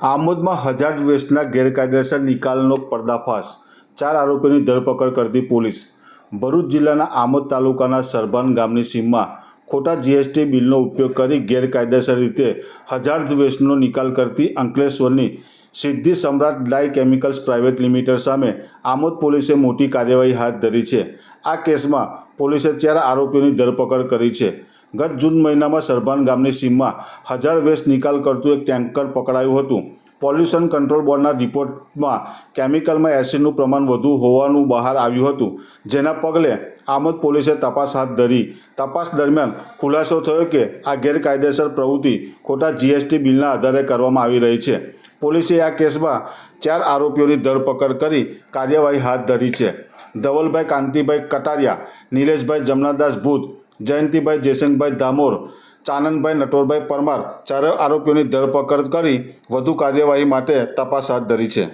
આમોદમાં હજાર વેસ્ટના ગેરકાયદેસર નિકાલનો પર્દાફાશ. ચાર આરોપીની ધરપકડ કરતી પોલીસ. ભરૂચ જિલ્લાના આમોદ તાલુકાના સરભાન ગામની સીમમાં ખોટા જીએસટી બિલનો ઉપયોગ કરી ગેરકાયદેસર રીતે હજાર વેસ્ટનો નિકાલ કરતી અંકલેશ્વરની સિદ્ધિ સમ્રાટ ડાય કેમિકલ્સ પ્રાઇવેટ લિમિટેડ સામે આમોદ પોલીસે મોટી કાર્યવાહી હાથ ધરી છે. આ કેસમાં પોલીસે ચાર આરોપીઓની ધરપકડ કરી છે. ગત જૂન મહિનામાં સરભાન ગામની સીમમાં હજાર વેસ્ટ નિકાલ કરતું એક ટેન્કર પકડાયું હતું. પોલ્યુશન કંટ્રોલ બોર્ડના રિપોર્ટમાં કેમિકલમાં એસિડનું પ્રમાણ વધુ હોવાનું બહાર આવ્યું હતું. જેના પગલે આમોદ પોલીસે તપાસ હાથ ધરી. તપાસ દરમિયાન ખુલાસો થયો કે આ ગેરકાયદેસર પ્રવૃત્તિ ખોટા જીએસટી બિલના આધારે કરવામાં આવી રહી છે. પોલીસે આ કેસમાં ચાર આરોપીઓની ધરપકડ કરી કાર્યવાહી હાથ ધરી છે. ધવલભાઈ કાંતિભાઈ કટારિયા, નિલેશભાઈ જમનાદાસ ભૂત જયંતિભાઈ, જયસિંહભાઈ ધામોર ચાનંદભાઈ નટોરભાઈ પરમાર ચારે આરોપીઓની ધરપકડ કરી વધુ કાર્યવાહી માટે તપાસ હાથ ધરી છે.